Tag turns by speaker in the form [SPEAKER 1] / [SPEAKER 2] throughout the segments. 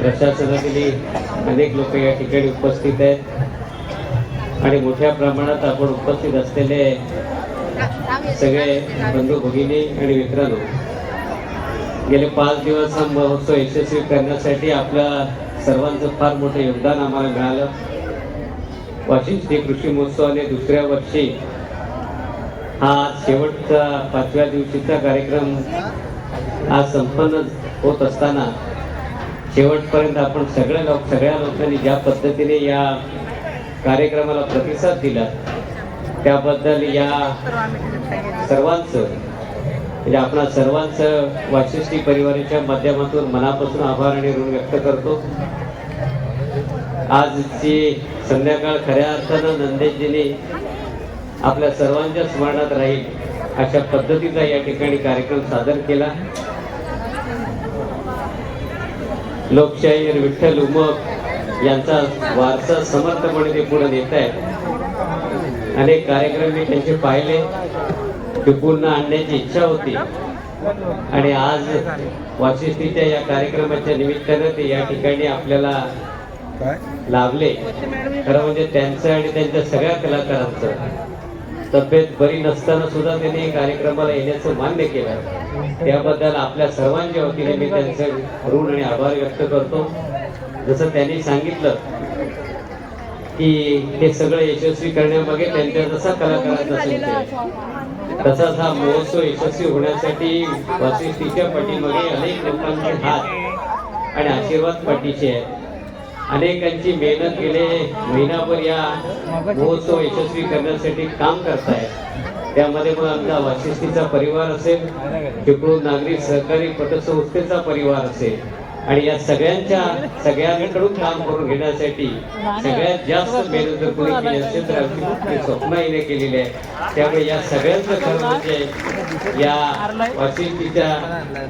[SPEAKER 1] प्रशासनातील अनेक लोक या ठिकाणी उपस्थित आहेत. आणि मोठ्या प्रमाणात आपण उपस्थित असलेले सगळे बंधू भगिनी आणि मित्रांनो गेले पाच दिवस हा महोत्सव यशस्वी करण्यासाठी आपल्या सर्वांचं फार मोठं योगदान आम्हाला मिळालं. वाशिम श्री कृषी महोत्सवाने दुसऱ्या वर्षी हा शेवटचा पाचव्या दिवशीचा कार्यक्रम आज संपन्न होत असताना शेवटपर्यंत आपण सगळ्या लोक सगळ्या लोकांनी ज्या पद्धतीने या कार्यक्रमाला प्रतिसाद दिला त्याबद्दल या सर्वांचं म्हणजे आपणा सर्वांचं वाशिष्ठी परिवाराच्या माध्यमातून मनापासून आभार आणि ऋण व्यक्त करतो. आजची संध्याकाळ खऱ्या अर्थानं नंदेशजीने आपल्या सर्वांच्या स्मरणात राहील अशा पद्धतीचा या ठिकाणी कार्यक्रम सादर केला. लोकशाहीर विठ्ठल उमप यांचा वारसा समर्थपणे ते पुढे नेत आहेत. अनेक कार्यक्रम मी त्यांचे पाहिले. टिपून आणण्याची इच्छा होती. आणि आज वाशिष्ठीच्या या कार्यक्रमाच्या निमित्तानं ते या ठिकाणी आपल्याला लाभले. खरं म्हणजे त्यांचं आणि त्यांच्या सगळ्या कलाकारांचं. तब्येत बरी नसताना सुद्धा त्यांनी कार्यक्रमाला येण्याचं मान्य केलं. त्याबद्दल आपल्या सर्वांच्या वतीने मी त्यांचे ऋण आणि आभार व्यक्त करतो. जसं त्यांनी सांगितलं की हे सगळं यशस्वी करण्यामागे त्यांच्या जसा कलाकारांचा संचय तसाच हा महोत्सव यशस्वी होण्यासाठी वाशिष्ठीच्या पाठीमागे अनेक लोकांचे हात आणि आशीर्वाद पाठीचे आहेत. अनेकांची मेहनत गेले महिनाभर या महोत्सव यशस्वी करण्यासाठी काम करतायत. त्यामध्ये मग आमचा वाशिष्ठीचा परिवार असेल चिपळूण नागरिक सहकारी पतसंस्थेचा परिवार असेल. आणि या सगळ्यांच्या सगळ्यांकडून काम करून घेण्यासाठी सगळ्यात जास्त मेहनत जर कोणी केली असेल तर मोठी स्वप्नाईने केलेली आहे. त्यामुळे या सगळ्यांचं खरं म्हणजे या वाशिष्ठीच्या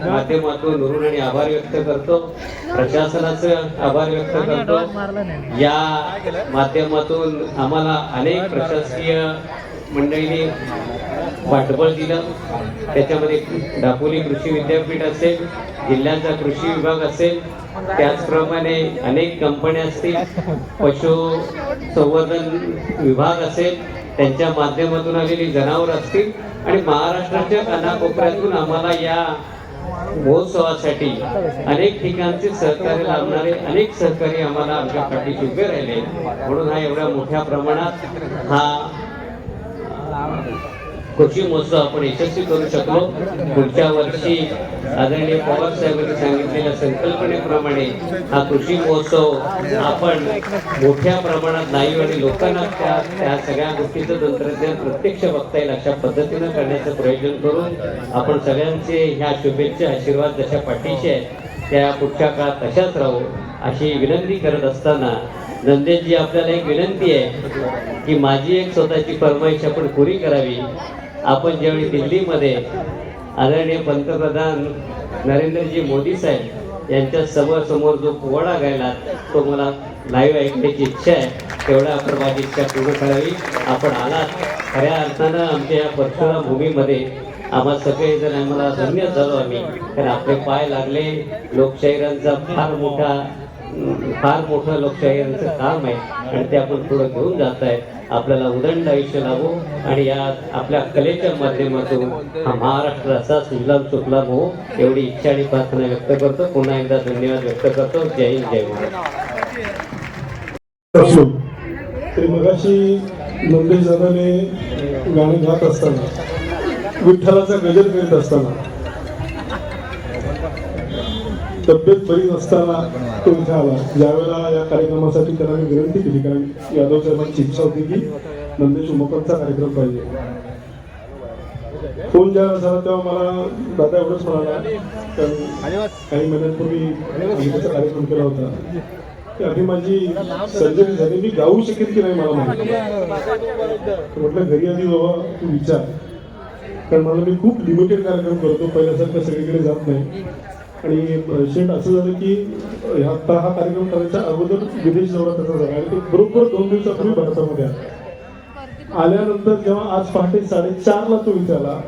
[SPEAKER 1] माध्यमातून ऋण आणि आभार व्यक्त करतो. प्रशासनाचं आभार व्यक्त करतो. या माध्यमातून आम्हाला अनेक प्रशासकीय मंडळीने पाठबळ दिलं. त्याच्यामध्ये दापोली कृषी विद्यापीठ असेल जिल्ह्याचा कृषी विभाग असेल त्याचप्रमाणे अनेक कंपन्या असतील पशु संवर्धन विभाग असेल त्यांच्या माध्यमातून आलेली जनावर असतील आणि महाराष्ट्राच्या कानाकोपऱ्यातून आम्हाला या महोत्सवासाठी अनेक ठिकाणचे सहकार्य लाभणारे अनेक सहकारी आम्हाला आमच्या पाठीशी उभे राहिले. म्हणून हा एवढ्या मोठ्या प्रमाणात हा कृषी महोत्सव आपण यशस्वी करू शकलो. पुढच्या वर्षी आदरणीय पवार साहेबांनी सांगितलेल्या संकल्पनेप्रमाणे हा कृषी महोत्सव आपण मोठ्या प्रमाणात नाही आणि लोकांना त्या त्या सगळ्या गोष्टीचं तंत्रज्ञान प्रत्यक्ष बघता येईल अशा पद्धतीनं करण्याचं प्रयोजन करून आपण सगळ्यांचे ह्या शुभेच्छा आशीर्वाद जशा पाठीशी आहेत त्या पुढच्या काळात तशाच राहू अशी विनंती करत असताना नंदेशजी आपल्याला एक विनंती आहे की माझी एक स्वतःची फरमाईश आपण पुरी करावी. आपण ज्यावेळी दिल्लीमध्ये आदरणीय पंतप्रधान नरेंद्रजी मोदी साहेब यांच्या समोर समोर जो पोवाडा गायला तो मला लाईव्ह ऐकण्याची इच्छा आहे. तेवढा आपण माझी इच्छा पूर्ण करावी. आपण आलात. खऱ्या अर्थानं आमच्या या परशुराम भूमीमध्ये आम्हा सगळेजण आम्हाला धन्य झालो आम्ही. कारण आपले पाय लागले. लोकशाहीरांचा फार मोठा फार मोठं लोकशाहीचं काम आहे. आणि ते आपण पुढे घेऊन जात आहे आपल्याला उदंड आयुष्य लाभो आणि या आपल्या कलेच्या माध्यमातून हा महाराष्ट्र असा सुजलाम सुफलाम हो एवढी इच्छा आणि प्रार्थना व्यक्त करतो. पुन्हा एकदा धन्यवाद व्यक्त करतो. जय हिंद जय महाराष्ट्र.
[SPEAKER 2] तरी मगाशी नंदेश दादाने गाणे गात असताना विठ्ठलाचा गजर करीत असताना तब्येत बरी नसताना तो इथे आला ज्यावेळेला या कार्यक्रमासाठी त्यांना मी विनंती केली कारण यादव साहेबांची इच्छा होती की नंदेश उमपंतचा कार्यक्रम पाहिजे. फोन ज्या झाला तेव्हा मला दादा एवढंच म्हणाला काही महिन्यांपूर्वी संगीताचा कार्यक्रम केला होता. की आधी माझी सर्जरी झाली. मी गाऊ शकेल की नाही मला माहिती म्हटलं घरी आधी बाबा तू विचार. कारण मला मी खूप लिमिटेड कार्यक्रम करतो. पहिल्यासारखं सगळीकडे जात नाही. आणि शेट असं झालं की आता हा कार्यक्रम करायच्या अगोदर विदेश दौरा त्याचा झाला आणि ते बरोबर दोन दिवसापूर्वी भारतामध्ये आला. आल्यानंतर जेव्हा आज पहाटे साडेचारला तो इथे आला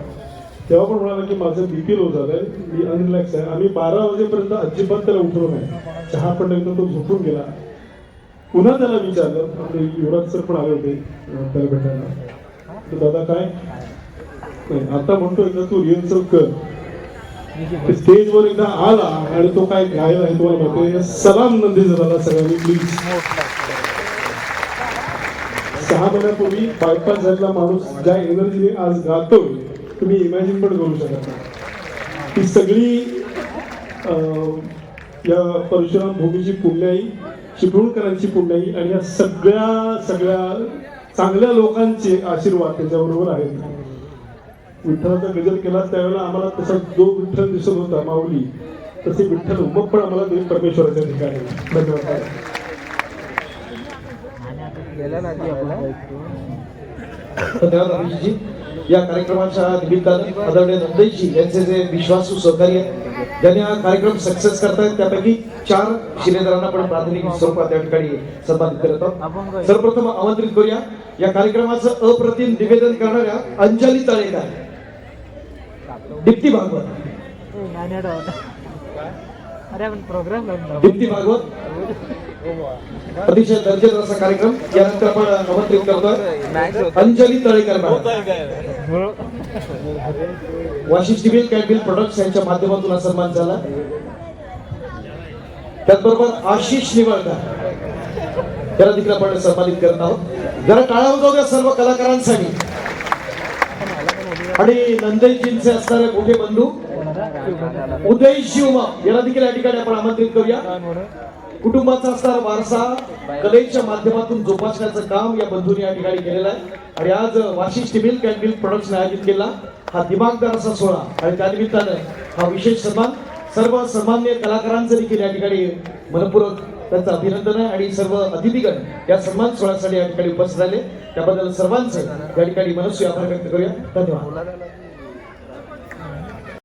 [SPEAKER 2] तेव्हा पण म्हणाला की माझं बीपी लो झालंय मी अनरिलॅक्स आहे. आम्ही बारा वाजेपर्यंत अजिबात त्याला उठलो नाही. चहा पण एकदा तो झोपून गेला. पुन्हा त्याला विचारलं आपले युवराज सर पण आले होते त्याला भेटायला. तर दादा काय? नाही आता म्हणतो एकदा तू रिहर्सल कर. स्टेजवर एकदा आला आणि तो काय गायला आहे तुम्हाला माहिती सलाम नंदी झाला सगळ्यांनी प्लीज सहा महिन्यापूर्वी बायपास झालेला माणूस ज्या एनर्जीने आज गातोय तुम्ही इमॅजिन पण करू शकत नाही. सगळी या परशुराम भूमीची पुण्याई चिपळूणकरांची पुण्याई आणि या सगळ्या सगळ्या चांगल्या लोकांचे आशीर्वाद त्याच्याबरोबर आहेत. विठ्ठलाचा गजर केला त्यावेळेला आम्हाला तसा जो विठ्ठल दिसत होता माऊली तसे विठ्ठल उमक पण आम्हाला देईल परमेश्वराच्या ठिकाणी. धन्यवाद
[SPEAKER 3] या कार्यक्रमाच्या निमित्ताने आदरणीय नंदईजी यांचे जे विश्वासू सहकार्य आहेत, ज्यांनी हा कार्यक्रम सक्सेस करतायत त्यापैकी चार शिलेदारांना पण प्राथमिक स्वरूपात त्या ठिकाणी सन्मानित करत आहोत. सर्वप्रथम आमंत्रित करूया या कार्यक्रमाचं अप्रतिम निवेदन करणाऱ्या अंजली तळेकर दीप्ती भागवत.
[SPEAKER 4] अरे आपण प्रोग्राम
[SPEAKER 3] दीप्ती भागवत. अतिशय दर्जेदार असा कार्यक्रम यानंतर आपण आमंत्रित करतोय. अंजली तळेकर वाशिष्ठी बिल कॅडबिल प्रोडक्ट्स यांच्या माध्यमातून हा सन्मान झाला. त्याचबरोबर आशिष निवळकर त्याला देखील आपण सन्मानित करत आहोत. जरा टाळा वाजवू द्या सर्व कलाकारांसाठी. आणि नंदेजींचे असणारे मोठे बंधू उदय शिवमा याला देखील या ठिकाणी आपण आमंत्रित करूया. कुटुंबाचा असणारा वारसा कलेच्या माध्यमातून जोपासण्याचं काम या बंधूंनी या ठिकाणी केलेलं आहे. आणि आज Vashishth milk and milk production आयोजित केला हा दिमागदार असा सोहळा. आणि त्यानिमित्तानं हा विशेष सन्मान सर्व सन्मान्य कलाकारांचं देखील या ठिकाणी मनपूर्वक त्यांचं अभिनंदन आहे आणि सर्व अतिथीगण या सन्मान सोहळ्यासाठी या ठिकाणी उपस्थित झाले. त्याबद्दल सर्वांचे या ठिकाणी मनस्वी आभार व्यक्त करूया. धन्यवाद.